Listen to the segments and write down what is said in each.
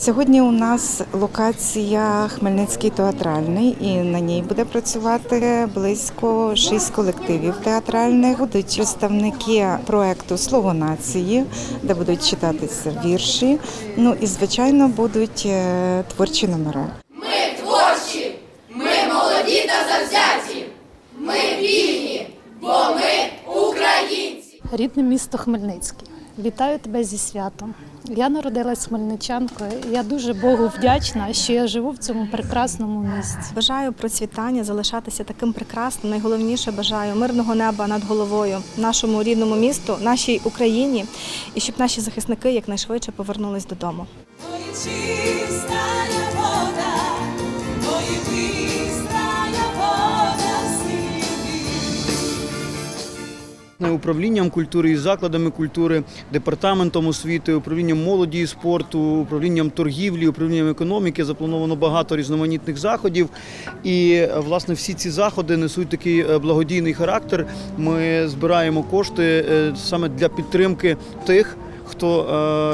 Сьогодні у нас локація Хмельницький театральний, і на ній буде працювати близько шість колективів театральних. Будуть представники проекту Слово нації, де будуть читатися вірші. Ну і звичайно будуть е, творчі номери. Ми творчі, ми молоді та завзяті. Ми вільні, бо ми українці. Рідне місто Хмельницький. Вітаю тебе зі святом. Я народилась хмельничанкою. Я дуже Богу вдячна, що я живу в цьому прекрасному місті. Бажаю процвітання, залишатися таким прекрасним. Найголовніше бажаю мирного неба над головою, нашому рідному місту, нашій Україні, і щоб наші захисники якнайшвидше повернулись додому. Ой, чистая управлінням культури і закладами культури, департаментом освіти, управлінням молоді і спорту, управлінням торгівлі, управлінням економіки заплановано багато різноманітних заходів. І е, власне всі ці заходи несуть такий е, благодійний характер. Ми збираємо кошти е, саме для підтримки тих. Хто,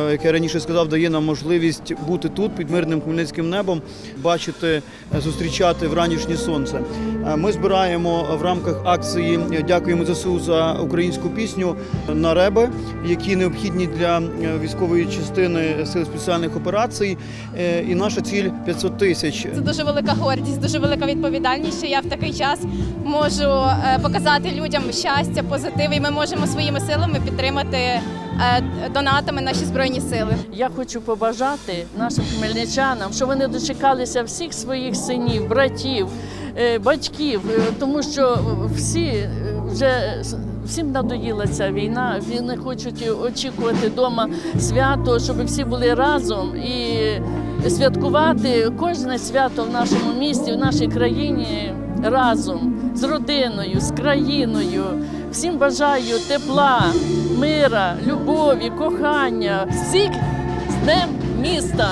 е, як я раніше сказав, дає нам можливість бути тут під мирним хмельницьким небом, бачити, е, зустрічати вранішнє сонце. Е, Ми збираємо в рамках акції Дякуємо ЗСУ за українську пісню на реби, які необхідні для військової частини сил спеціальних операцій. І наша ціль 500 тисяч. Це дуже велика гордість, дуже велика відповідальність, що я в такий час можу показати людям щастя, позитив, і ми можемо своїми силами підтримати донатами наші збройні сили. Я хочу побажати нашим хмельничанам, щоб вони дочекалися всіх своїх синів, братів, е, батьків, е, тому що всі е, вже всім надоїла ця війна. Вони хочуть очікувати вдома свято, щоб всі були разом і святкувати кожне свято в нашому місті, в нашій країні разом з родиною, з країною. Всім бажаю тепла, мира, любові, кохання, всіх з днем міста.